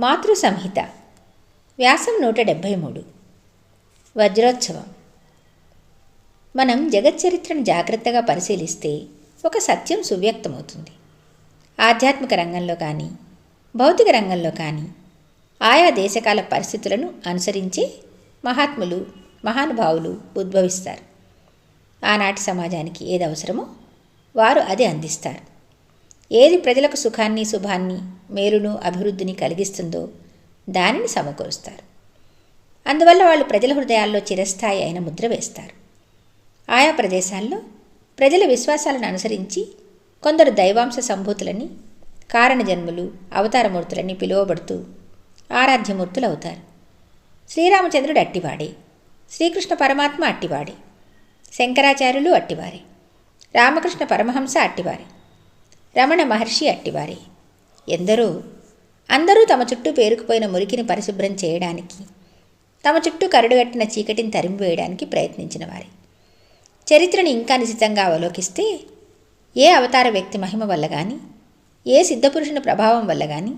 మాతృ సంహిత వ్యాసం నూట డెబ్భై మూడు. వజ్రోత్సవం. మనం జగచ్చరిత్రను జాగ్రత్తగా పరిశీలిస్తే ఒక సత్యం సువ్యక్తమవుతుంది. ఆధ్యాత్మిక రంగంలో కానీ భౌతిక రంగంలో కానీ ఆయా దేశకాల పరిస్థితులను అనుసరించి మహాత్ములు మహానుభావులు ఉద్భవిస్తారు. ఆనాటి సమాజానికి ఏది అవసరమో వారు అది అందిస్తారు. ఏది ప్రజలకు సుఖాన్ని శుభాన్ని మేలును అభివృద్ధిని కలిగిస్తుందో దానిని సమకూరుస్తారు. అందువల్ల వాళ్ళు ప్రజల హృదయాల్లో చిరస్థాయి అయిన ముద్ర వేస్తారు. ఆయా ప్రదేశాల్లో ప్రజల విశ్వాసాలను అనుసరించి కొందరు దైవాంశ సంభూతులని కారణజన్మలు అవతారమూర్తులని పిలువబడుతూ ఆరాధ్యమూర్తులు అవుతారు. శ్రీరామచంద్రుడు అట్టివాడే శ్రీకృష్ణ పరమాత్మ అట్టివాడే శంకరాచార్యులు అట్టివారే రామకృష్ణ పరమహంస అట్టివారే రమణ మహర్షి అట్టివారే ఎందరో? అందరూ తమ చుట్టూ పేరుకుపోయిన మురికిని పరిశుభ్రం చేయడానికి తమ చుట్టూ కరుడుగట్టిన చీకటిని తరిమివేయడానికి ప్రయత్నించిన వారి. చరిత్రను ఇంకా నిశితంగా అవలోకిస్తే ఏ అవతార వ్యక్తి మహిమ వల్ల కానీ ఏ సిద్ధపురుషుని ప్రభావం వల్ల కానీ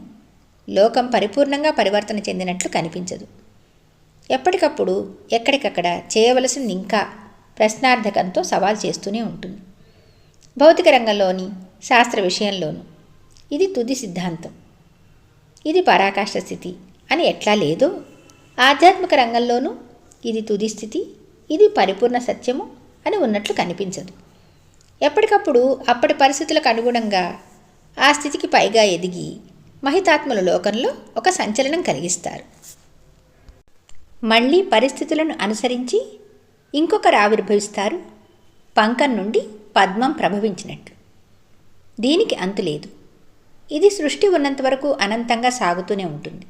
లోకం పరిపూర్ణంగా పరివర్తన చెందినట్లు కనిపించదు. ఎప్పటికప్పుడు ఎక్కడికక్కడ చేయవలసింది ఇంకా ప్రశ్నార్థకంతో సవాల్ చేస్తూనే ఉంటుంది. భౌతిక రంగంలోని శాస్త్ర విషయంలోనూ ఇది తుది సిద్ధాంతం. ఇది పరాకాష్ఠ స్థితి అని ఎట్లా లేదో ఆధ్యాత్మిక రంగంలోనూ ఇది తుది స్థితి ఇది పరిపూర్ణ సత్యము అని ఉన్నట్లు కనిపించదు. ఎప్పటికప్పుడు అప్పటి పరిస్థితులకు అనుగుణంగా ఆ స్థితికి పైగా ఎదిగి మహితాత్మల లోకంలో ఒక సంచలనం కలిగిస్తారు. మళ్ళీ పరిస్థితులను అనుసరించి ఇంకొకరు ఆవిర్భవిస్తారు పంకం నుండి పద్మం ప్రభవించినట్టు. దీనికి అంతు లేదు. ఇది సృష్టి ఉన్నంతవరకు అనంతంగా సాగుతూనే ఉంటుంది.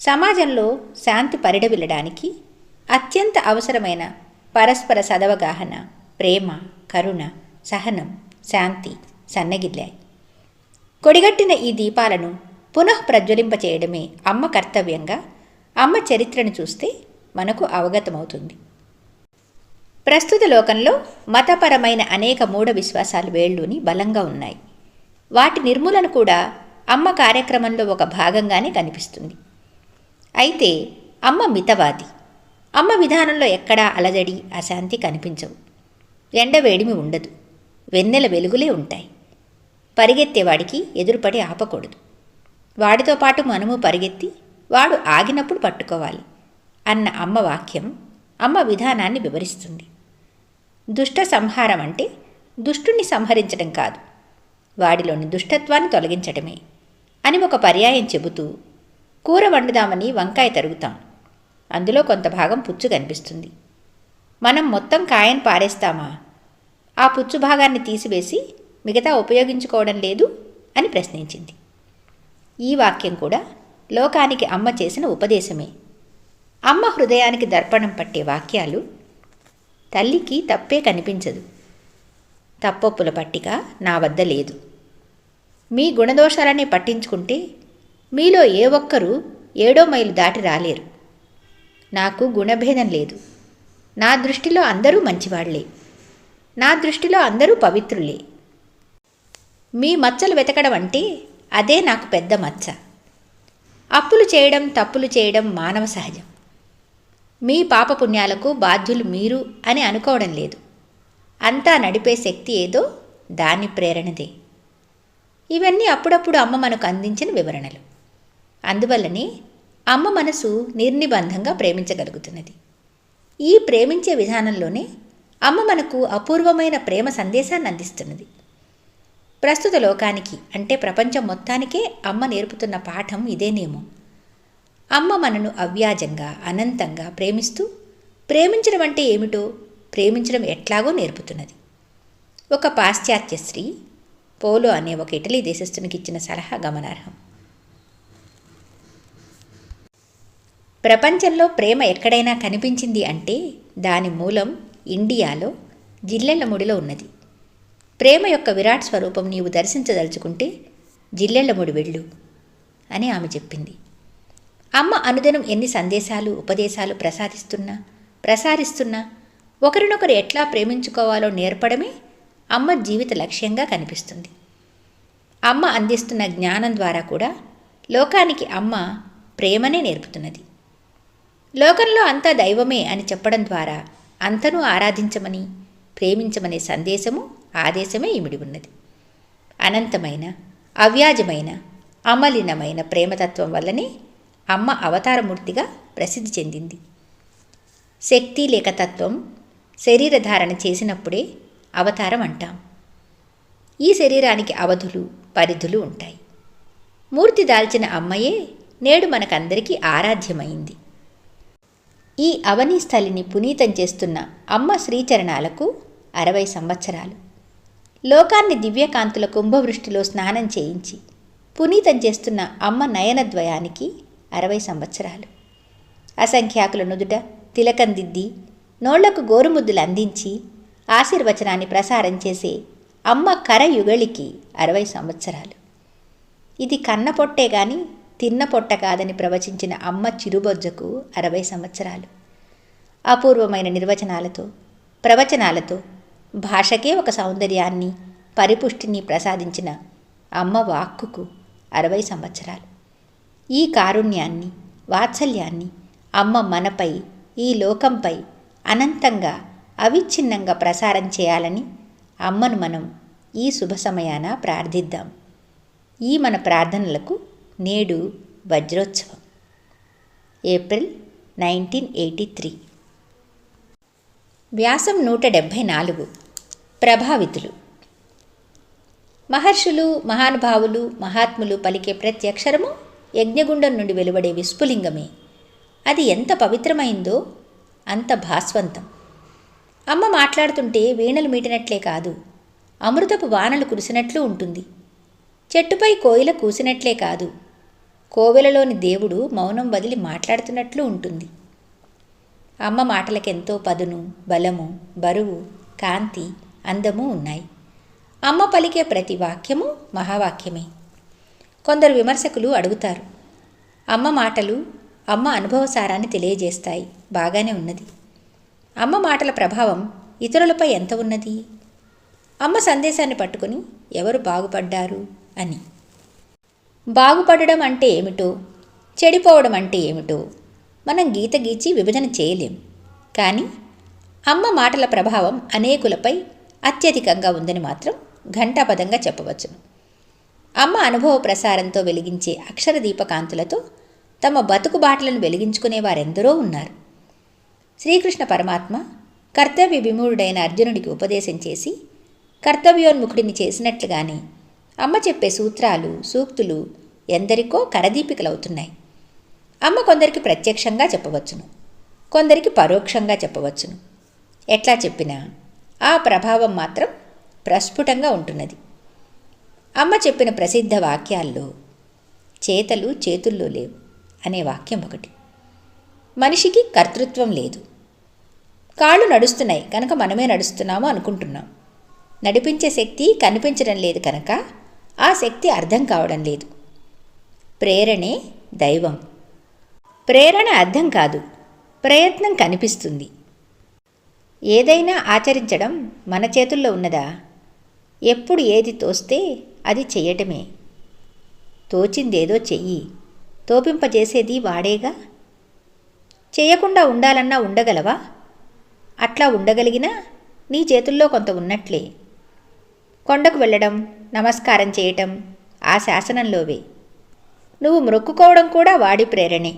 సమాజంలో శాంతి పరిడవిల్లడానికి అత్యంత అవసరమైన పరస్పర సదవగాహన ప్రేమ కరుణ సహనం శాంతి సన్నగిల్లాయి కొడిగట్టిన ఈ దీపాలను పునః ప్రజ్వలింపచేయడమే అమ్మ కర్తవ్యంగా అమ్మ చరిత్రను చూస్తే మనకు అవగతమవుతుంది. ప్రస్తుత లోకంలో మతపరమైన అనేక మూఢ విశ్వాసాలు వేళ్ళూని బలంగా ఉన్నాయి. వాటి నిర్మూలన కూడా అమ్మ కార్యక్రమంలో ఒక భాగంగానే కనిపిస్తుంది. అయితే అమ్మ మితవాది. అమ్మ విధానంలో ఎక్కడా అలజడి అశాంతి కనిపించవు. ఎండవేడిమి ఉండదు. వెన్నెల వెలుగులే ఉంటాయి. పరిగెత్తేవాడికి ఎదురుపడి ఆపకూడదు. వాడితో పాటు మనము పరిగెత్తి వాడు ఆగినప్పుడు పట్టుకోవాలి అన్న అమ్మ వాక్యం అమ్మ విధానాన్ని వివరిస్తుంది. దుష్ట సంహారం అంటే దుష్టుణ్ణి సంహరించడం కాదు. వాడిలోని దుష్టత్వాన్ని తొలగించడమే అని ఒక పర్యాయం చెబుతూ కూర వండుదామని వంకాయ తరుగుతాం. అందులో కొంత భాగం పుచ్చు కనిపిస్తుంది. మనం మొత్తం కాయను పారేస్తామా? ఆ పుచ్చు భాగాన్ని తీసివేసి మిగతా ఉపయోగించుకోవడం లేదు అని ప్రశ్నించింది. ఈ వాక్యం కూడా లోకానికి అమ్మ చేసిన ఉపదేశమే. అమ్మ హృదయానికి దర్పణం పట్టే వాక్యాలు తల్లికి తప్పే కనిపించదు. తప్పొప్పుల పట్టిక నా వద్ద లేదు. మీ గుణదోషాలనే పట్టించుకుంటే మీలో ఏ ఒక్కరూ ఏడో మైలు దాటి రాలేరు. నాకు గుణభేదం లేదు. నా దృష్టిలో అందరూ మంచివాళ్ళే. నా దృష్టిలో అందరూ పవిత్రులే. మీ మచ్చలు వెతకడం అంటే అదే నాకు పెద్ద మచ్చ. అప్పులు చేయడం తప్పులు చేయడం మానవ సహజం. మీ పాపపుణ్యాలకు బాధ్యులు మీరు అని అనుకోవడం లేదు. అంతా నడిపే శక్తి ఏదో దాని ప్రేరణదే. ఇవన్నీ అప్పుడప్పుడు అమ్మ మనకు అందించిన వివరణలు. అందువల్లనే అమ్మ మనసు నిర్నిబంధంగా ప్రేమించగలుగుతున్నది. ఈ ప్రేమించే విధానంలోనే అమ్మ మనకు అపూర్వమైన ప్రేమ సందేశాన్ని అందిస్తున్నది. ప్రస్తుత లోకానికి అంటే ప్రపంచం మొత్తానికే అమ్మ నేర్పుతున్న పాఠం ఇదేనేమో. అమ్మ మనను అవ్యాజంగా అనంతంగా ప్రేమిస్తూ ప్రేమించడం అంటే ఏమిటో ప్రేమించడం ఎట్లాగో నేర్పుతున్నది. ఒక పాశ్చాత్య స్త్రీ పోలో అనే ఒక ఇటలీ దేశస్థునికి ఇచ్చిన సలహా గమనార్హం. ప్రపంచంలో ప్రేమ ఎక్కడైనా కనిపించింది అంటే దాని మూలం ఇండియాలో జిల్లెళ్ళముడిలో ఉన్నది. ప్రేమ యొక్క విరాట్ స్వరూపం నీవు దర్శించదలుచుకుంటే జిల్లెళ్ళముడి వెళ్ళు అని ఆమె చెప్పింది. అమ్మ అనుదినం ఎన్ని సందేశాలు ఉపదేశాలు ప్రసాదిస్తున్నా ప్రసారిస్తున్నా ఒకరినొకరు ఎట్లా ప్రేమించుకోవాలో నేర్పడమే అమ్మ జీవిత లక్ష్యంగా కనిపిస్తుంది. అమ్మ అందిస్తున్న జ్ఞానం ద్వారా కూడా లోకానికి అమ్మ ప్రేమనే నేర్పుతున్నది. లోకంలో అంతా దైవమే అని చెప్పడం ద్వారా అంతను ఆరాధించమని ప్రేమించమనే సందేశము ఆదేశమే ఇమిడి ఉన్నది. అనంతమైన అవ్యాజమైన అమలినమైన ప్రేమతత్వం వల్లనే అమ్మ అవతారమూర్తిగా ప్రసిద్ధి చెందింది. శక్తి లేక తత్వం శరీరధారణ చేసినప్పుడే అవతారం అంటాం. ఈ శరీరానికి అవధులు పరిధులు ఉంటాయి. మూర్తి దాల్చిన అమ్మయే నేడు మనకందరికీ ఆరాధ్యమైంది. ఈ అవని స్థలిని పునీతం చేస్తున్న అమ్మ శ్రీచరణాలకు అరవై సంవత్సరాలు. లోకాన్ని దివ్యకాంతుల కుంభవృష్టిలో స్నానం చేయించి పునీతం చేస్తున్న అమ్మ నయనద్వయానికి అరవై సంవత్సరాలు. అసంఖ్యాకుల నుదుట తిలకం దిద్ది నోళ్ళకు గోరుముద్దులు అందించి ఆశీర్వచనాన్ని ప్రసారం చేసే అమ్మ కరయుగళికి అరవై సంవత్సరాలు. ఇది కన్న పొట్టే గాని తిన్న పొట్ట కాదని ప్రవచించిన అమ్మ చిరుబొజ్జకు అరవై సంవత్సరాలు. అపూర్వమైన నిర్వచనాలతో ప్రవచనాలతో భాషకే ఒక సౌందర్యాన్ని పరిపుష్టిని ప్రసాదించిన అమ్మ వాక్కుకు అరవై సంవత్సరాలు. ఈ కారుణ్యాన్ని వాత్సల్యాన్ని అమ్మ మనపై ఈ లోకంపై అనంతంగా అవిచ్ఛిన్నంగా ప్రసారం చేయాలని అమ్మను మనం ఈ శుభ సమయాన ప్రార్థిద్దాం. ఈ మన ప్రార్థనలకు నేడు వజ్రోత్సవం. April nineteen eighty three. వ్యాసం నూట డెబ్భై నాలుగు. ప్రభావితులు. మహర్షులు మహానుభావులు మహాత్ములు పలికే ప్రతి అక్షరము యజ్ఞగుండం నుండి వెలువడే విస్ఫులింగమే అది ఎంత పవిత్రమైందో అంత భాస్వంతం. అమ్మ మాట్లాడుతుంటే వీణలు మీటినట్లే కాదు. అమృతపు వానలు కురిసినట్లు ఉంటుంది. చెట్టుపై కోయిల కూసినట్లే కాదు. కోవెలలోని దేవుడు మౌనం వదిలి మాట్లాడుతున్నట్లు ఉంటుంది. అమ్మ మాటలకెంతో పదును బలము బరువు కాంతి అందము ఉన్నాయి. అమ్మ పలికే ప్రతి వాక్యము మహావాక్యమే. కొందరు విమర్శకులు అడుగుతారు. అమ్మ మాటలు అమ్మ అనుభవసారాన్ని తెలియజేస్తాయి. బాగానే ఉన్నది. అమ్మ మాటల ప్రభావం ఇతరులపై ఎంత ఉన్నది? అమ్మ సందేశాన్ని పట్టుకుని ఎవరు బాగుపడ్డారు అని. బాగుపడడం అంటే ఏమిటో చెడిపోవడం అంటే ఏమిటో మనం గీత గీచి విభజన చేయలేం. కానీ అమ్మ మాటల ప్రభావం అనేకులపై అత్యధికంగా ఉందని మాత్రం ఘంటాపదంగా చెప్పవచ్చును అమ్మ అనుభవ ప్రసారంతో వెలిగించే అక్షర దీపకాంతులతో తమ బతుకు బాటలను వెలిగించుకునే వారెందరో ఉన్నారు. శ్రీకృష్ణ పరమాత్మ కర్తవ్య విమూఢుడైన అర్జునుడికి ఉపదేశం చేసి కర్తవ్యోన్ముఖుడిని చేసినట్లుగానే అమ్మ చెప్పే సూత్రాలు సూక్తులు ఎందరికో కరదీపికలవుతున్నాయి. అమ్మ కొందరికి ప్రత్యక్షంగా చెప్పవచ్చును కొందరికి పరోక్షంగా చెప్పవచ్చును. ఎట్లా చెప్పినా ఆ ప్రభావం మాత్రం ప్రస్ఫుటంగా ఉంటున్నది. అమ్మ చెప్పిన ప్రసిద్ధ వాక్యాల్లో చేతలు చేతుల్లో లేవు అనే వాక్యం ఒకటి. మనిషికి కర్తృత్వం లేదు. కాళ్ళు నడుస్తున్నాయి కనుక మనమే నడుస్తున్నాము అనుకుంటున్నాం. నడిపించే శక్తి కనిపించడం లేదు కనుక ఆ శక్తి అర్థం కావడం లేదు. ప్రేరణే దైవం. ప్రేరణ అర్థం కాదు ప్రయత్నం కనిపిస్తుంది. ఏదైనా ఆచరించడం మన చేతుల్లో ఉన్నదా? ఎప్పుడు ఏది తోస్తే అది చెయ్యటమే. తోచిందేదో చెయ్యి తోపింపజేసేది వాడేగా? చేయకుండా ఉండాలన్నా ఉండగలవా? అట్లా ఉండగలిగినా నీ చేతుల్లో కొంత ఉన్నట్లే. కొండకు వెళ్ళడం నమస్కారం చేయటం ఆ శాసనంలోవే. నువ్వు మొక్కుకోవడం కూడా వాడి ప్రేరణే.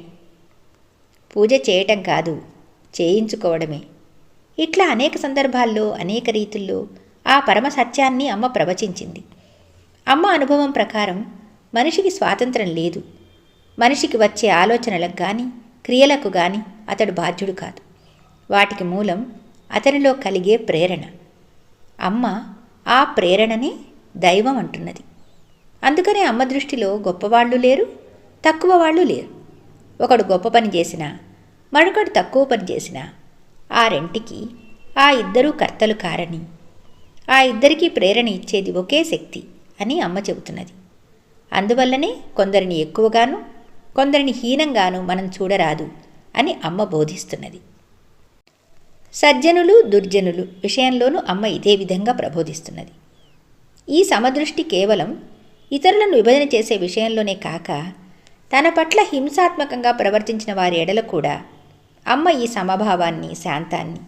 పూజ చేయటం కాదు చేయించుకోవడమే. ఇట్లా అనేక సందర్భాల్లో అనేక రీతుల్లో ఆ పరమ సత్యాన్ని అమ్మ ప్రవచించింది. అమ్మ అనుభవం ప్రకారం మనిషికి స్వాతంత్రం లేదు. మనిషికి వచ్చే ఆలోచనలకు కానీ క్రియలకు కానీ అతడు బాధ్యుడు కాదు. వాటికి మూలం అతనిలో కలిగే ప్రేరణ. అమ్మ ఆ ప్రేరణనే దైవం అంటున్నది. అందుకనే అమ్మ దృష్టిలో గొప్పవాళ్ళు లేరు తక్కువ వాళ్ళు లేరు. ఒకడు గొప్ప పని చేసినా మరొకడు తక్కువ పని చేసినా ఆ రెంటికి ఆ ఇద్దరూ కర్తలు కారని ఆ ఇద్దరికీ ప్రేరణ ఇచ్చేది ఒకే శక్తి అని అమ్మ చెబుతున్నది. అందువల్లనే కొందరిని ఎక్కువగాను కొందరిని హీనంగాను మనం చూడరాదు అని అమ్మ బోధిస్తున్నది. సజ్జనులు దుర్జనులు విషయంలోనూ అమ్మ ఇదే విధంగా ప్రబోధిస్తున్నది. ఈ సమదృష్టి కేవలం ఇతరులను విభజన చేసే విషయంలోనే కాక తన పట్ల హింసాత్మకంగా ప్రవర్తించిన వారి ఎడల కూడా అమ్మ ఈ సమభావాన్ని శాంతాన్ని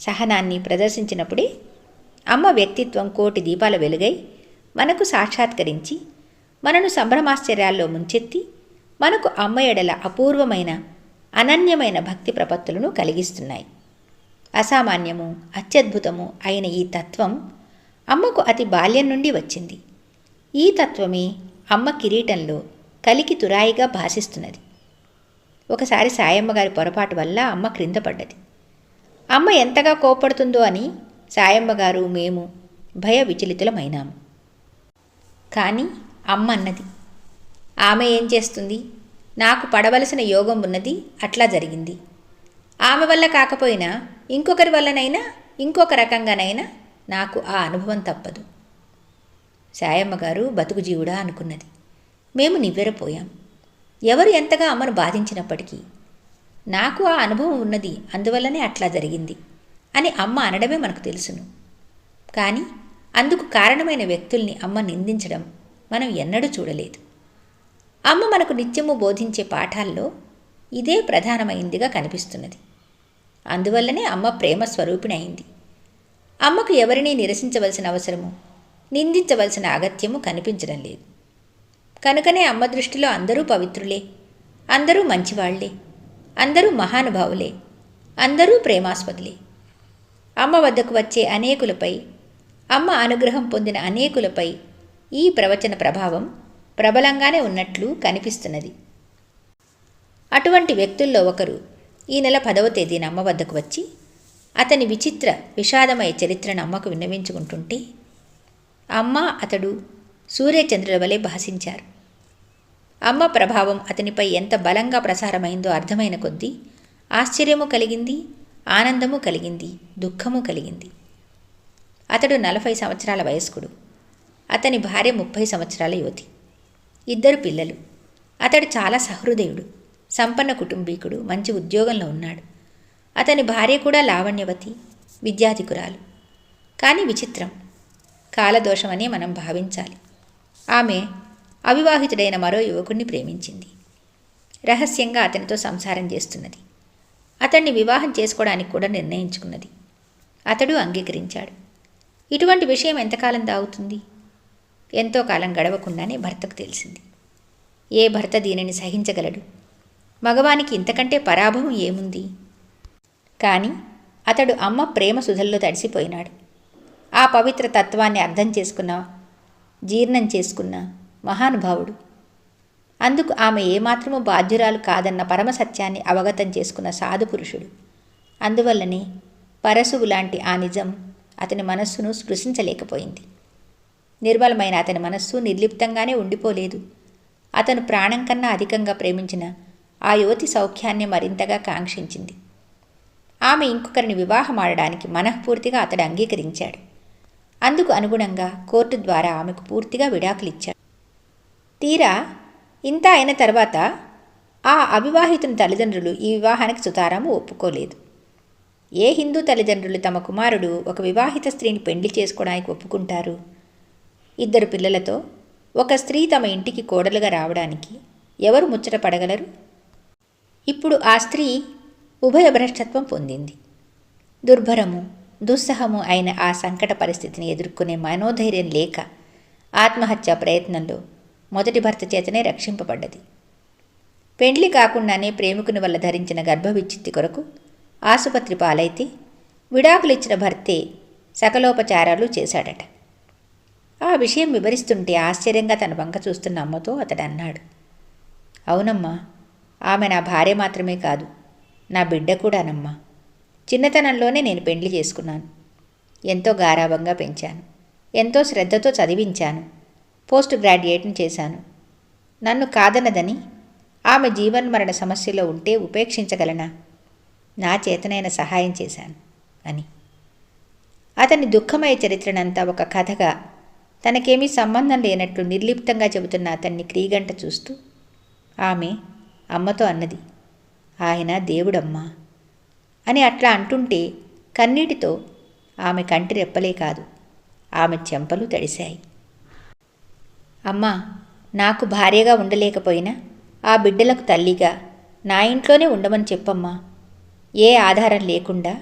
సహనాన్ని ప్రదర్శించినప్పుడే అమ్మ వ్యక్తిత్వం కోటి దీపాల వెలుగై మనకు సాక్షాత్కరించి మనను సంభ్రమాశ్చర్యాల్లో ముంచెత్తి మనకు అమ్మ ఎడల అపూర్వమైన అనన్యమైన భక్తి ప్రపత్తులను కలిగిస్తున్నాయి. అసామాన్యము అత్యద్భుతము అయిన ఈ తత్వం అమ్మకు అతి బాల్యం నుండి వచ్చింది. ఈ తత్వమే అమ్మ కిరీటంలో కలికి తురాయిగా భాషిస్తున్నది ఒకసారి సాయమ్మ గారి పొరపాటు వల్ల అమ్మ క్రింద పడ్డది. అమ్మ ఎంతగా కోపడుతుందో అని సాయమ్మ గారు మేము భయ విచలితులమైనాము కానీ అమ్మ అన్నది ఆమె ఏం చేస్తుంది? నాకు పడవలసిన యోగం ఉన్నది అట్లా జరిగింది. ఆమె వల్ల కాకపోయినా ఇంకొకరి వల్లనైనా ఇంకొక రకంగానైనా నాకు ఆ అనుభవం తప్పదు. సాయమ్మ గారు బతుకు జీవుడా అనుకున్నది. మేము నివ్వెరపోయాం. ఎవరు ఎంతగా అమ్మను బాధించినప్పటికీ నాకు ఆ అనుభవం ఉన్నది అందువల్లనే అట్లా జరిగింది అని అమ్మ అనడమే మనకు తెలుసును. కానీ అందుకు కారణమైన వ్యక్తుల్ని అమ్మ నిందించడం మనం ఎన్నడూ చూడలేదు. అమ్మ మనకు నిత్యము బోధించే పాఠాల్లో ఇదే ప్రధానమైందిగా కనిపిస్తున్నది. అందువల్లనే అమ్మ ప్రేమ స్వరూపిణి అయింది అమ్మకు ఎవరినీ నిరసించవలసిన అవసరము నిందించవలసిన అగత్యము కనిపించడం లేదు. కనుకనే అమ్మ దృష్టిలో అందరూ పవిత్రులే అందరూ మంచివాళ్ళే అందరూ మహానుభావులే అందరూ ప్రేమాస్పదులే. అమ్మ వద్దకు వచ్చే అనేకులపై అమ్మ అనుగ్రహం పొందిన అనేకులపై ఈ ప్రవచన ప్రభావం ప్రబలంగానే ఉన్నట్లు కనిపిస్తున్నది. అటువంటి వ్యక్తుల్లో ఒకరు ఈ నెల పదవ తేదీన అమ్మ వద్దకు వచ్చి అతని విచిత్ర విషాదమయ చరిత్రను అమ్మకు విన్నవించుకుంటుంటే అమ్మ అతడు సూర్యచంద్రుల వలె భాషించారు. అమ్మ ప్రభావం అతనిపై ఎంత బలంగా ప్రసారమైందో అర్థమైన కొద్దీ ఆశ్చర్యము కలిగింది ఆనందము కలిగింది దుఃఖము కలిగింది. అతడు నలభై సంవత్సరాల వయస్కుడు. అతని భార్య ముప్పై సంవత్సరాల యువతి. ఇద్దరు పిల్లలు. అతడు చాలా సహృదయుడు సంపన్న కుటుంబీకుడు మంచి ఉద్యోగంలో ఉన్నాడు. అతని భార్య కూడా లావణ్యవతి విద్యాధికురాలు. కానీ విచిత్రం. కాలదోషమనే మనం భావించాలి. ఆమె అవివాహితుడైన మరో యువకుణ్ణి ప్రేమించింది. రహస్యంగా అతనితో సంసారం చేస్తున్నది. అతన్ని వివాహం చేసుకోవడానికి కూడా నిర్ణయించుకున్నది. అతడు అంగీకరించాడు. ఇటువంటి విషయం ఎంతకాలం దాగుతుంది? ఎంతో కాలం గడవకుండానే భర్తకు తెలిసింది. ఏ భర్త దీనిని సహించగలడు? మగవానికి ఇంతకంటే పరాభవం ఏముంది? కానీ అతడు అమ్మ ప్రేమ సుధల్లో తడిసిపోయినాడు. ఆ పవిత్ర తత్వాన్ని అర్థం చేసుకున్న జీర్ణం చేసుకున్న మహానుభావుడు. అందుకు ఆమె ఏమాత్రము బాధ్యురాలు కాదన్న పరమసత్యాన్ని అవగతం చేసుకున్న సాధు పురుషుడు. అందువల్లనే పరశువు లాంటి ఆ నిజం అతని మనస్సును స్పృశించలేకపోయింది. నిర్మలమైన అతని మనస్సు నిర్లిప్తంగానే ఉండిపోలేదు. అతను ప్రాణం కన్నా అధికంగా ప్రేమించిన ఆ యువతి సౌఖ్యాన్ని మరింతగా కాంక్షించింది. ఆమె ఇంకొకరిని వివాహమాడడానికి మనఃపూర్తిగా అతడు అంగీకరించాడు. అందుకు అనుగుణంగా కోర్టు ద్వారా ఆమెకు పూర్తిగా విడాకులిచ్చాడు. తీరా ఇంత అయిన తర్వాత ఆ అవివాహితుని తల్లిదండ్రులు ఈ వివాహానికి సుతారాము ఒప్పుకోలేదు. ఏ హిందూ తల్లిదండ్రులు తమ కుమారుడు ఒక వివాహిత స్త్రీని పెండ్లి చేసుకోవడానికి ఒప్పుకుంటారు? ఇద్దరు పిల్లలతో ఒక స్త్రీ తమ ఇంటికి కోడలుగా రావడానికి ఎవరు ముచ్చట పడగలరు? ఇప్పుడు ఆ స్త్రీ ఉభయ భ్రష్టత్వం పొందింది. దుర్భరము దుస్సహము అయిన ఆ సంకట పరిస్థితిని ఎదుర్కొనే మనోధైర్యం లేక ఆత్మహత్య ప్రయత్నంలో మొదటి భర్త చేతనే రక్షింపబడ్డది. పెండ్లి కాకుండానే ప్రేమికుని వల్ల ధరించిన గర్భవిచ్చిత్తి కొరకు ఆసుపత్రి పాలైతే విడాకులిచ్చిన భర్తే సకలోపచారాలు చేశాడట. ఆ విషయం వివరిస్తుంటే ఆశ్చర్యంగా తన వంక చూస్తున్న అమ్మతో అతడు అన్నాడు. అవునమ్మా ఆమె నా భార్య మాత్రమే కాదు నా బిడ్డ కూడానమ్మా. చిన్నతనంలోనే నేను పెండ్లి చేసుకున్నాను. ఎంతో గారాభంగా పెంచాను. ఎంతో శ్రద్ధతో చదివించాను. పోస్ట్ గ్రాడ్యుయేట్ని చేశాను. నన్ను కాదనదని ఆమె జీవన్మరణ సమస్యలో ఉంటే ఉపేక్షించగలనా? నా చేతనైన సహాయం చేశాను అని. అతని దుఃఖమయ చరిత్రనంతా ఒక కథగా తనకేమీ సంబంధం లేనట్లు నిర్లిప్తంగా చెబుతున్న అతన్ని క్రీగంట చూస్తూ ఆమె అమ్మతో అన్నది. ఆయన దేవుడమ్మా అని అట్లా అంటుంటే కన్నీటితో ఆమె కంటి రెప్పలే కాదు ఆమె చెంపలు తడిశాయి. అమ్మా నాకు భార్యగా ఉండలేకపోయినా ఆ బిడ్డలకు తల్లిగా నా ఇంట్లోనే ఉండమని చెప్పమ్మా. ఏ ఆధారం లేకుండా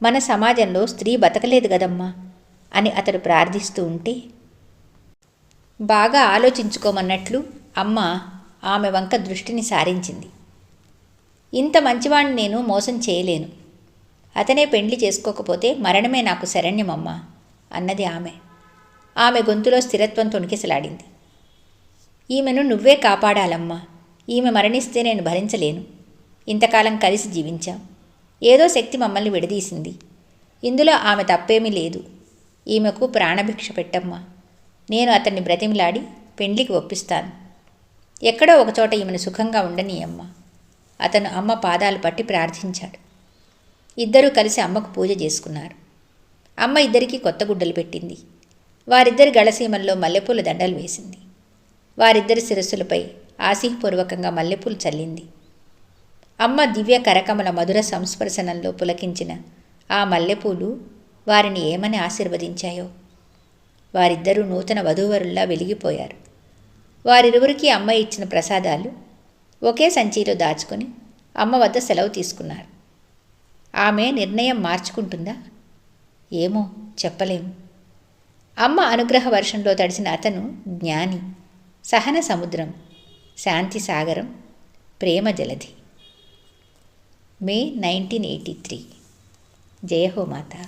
మన సమాజంలో స్త్రీ బతకలేదు కదమ్మా అని అతడు ప్రార్థిస్తూ ఉంటే బాగా ఆలోచించుకోమన్నట్లు అమ్మ ఆమె వంక దృష్టిని సారించింది. ఇంత మంచివాణ్ణి నేను మోసం చేయలేను. అతనే పెండ్లి చేసుకోకపోతే మరణమే నాకు శరణ్యమమ్మ అన్నది ఆమె. ఆమె గొంతులో స్థిరత్వం తొణికిసలాడింది. ఈమెను నువ్వే కాపాడాలమ్మా. ఈమె మరణిస్తే నేను భరించలేను. ఇంతకాలం కలిసి జీవించాం. ఏదో శక్తి మమ్మల్ని విడదీసింది. ఇందులో ఆమె తప్పేమీ లేదు. ఈమెకు ప్రాణభిక్ష పెట్టమ్మా. నేను అతన్ని బ్రతిమిలాడి పెండ్లికి ఒప్పిస్తాను. ఎక్కడో ఒకచోట ఈమెను సుఖంగా ఉండనీయమ్మ. అతను అమ్మ పాదాలు పట్టి ప్రార్థించాడు. ఇద్దరూ కలిసి అమ్మకు పూజ చేసుకున్నారు. అమ్మ ఇద్దరికీ కొత్త గుడ్డలు పెట్టింది. వారిద్దరి గళసీమల్లో మల్లెపూల దండలు వేసింది. వారిద్దరి శిరస్సులపై ఆశీపూర్వకంగా మల్లెపూలు చల్లింది. అమ్మ దివ్య కరకమల మధుర సంస్పర్శనంలో పులకించిన ఆ మల్లెపూలు వారిని ఏమని ఆశీర్వదించాయో వారిద్దరూ నూతన వధూవరుల్లా వెలిగిపోయారు. వారిరువురికి అమ్మ ఇచ్చిన ప్రసాదాలు ఒకే సంచిలో దాచుకొని అమ్మ వద్ద సెలవు తీసుకున్నారు. ఆమె నిర్ణయం మార్చుకుంటుందా? ఏమో చెప్పలేము. అమ్మ అనుగ్రహ వర్షంలో తడిసిన అతను జ్ఞాని సహన సముద్రం శాంతి సాగరం ప్రేమ జలధి. May nineteen eighty three. జయ హో మాతా.